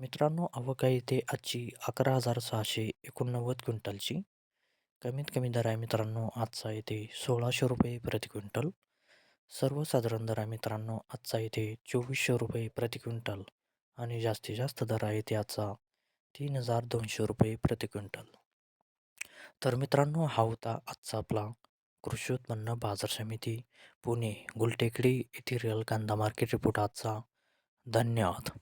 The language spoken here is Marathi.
मित्रांनो आवक आहे इथे आजची अकरा हजार सहाशे एकोणनव्वद क्विंटलची. कमीत कमी दर आहे मित्रांनो आजचा इथे सोळाशे रुपये प्रति क्विंटल. सर्वसाधारण दर आहे मित्रांनो आजचा इथे चोवीसशे रुपये प्रति क्विंटल. आणि जास्तीत जास्त दर आहे ते आजचा तीन हजार दोनशे रुपये प्रति क्विंटल. तर मित्रांनो हा होता आजचा आपला कृषी उत्पन्न बाजार समिती पुणे गुलटेकडी येथील रिअल कांदा मार्केट रिपोर्ट आजचा. धन्यवाद.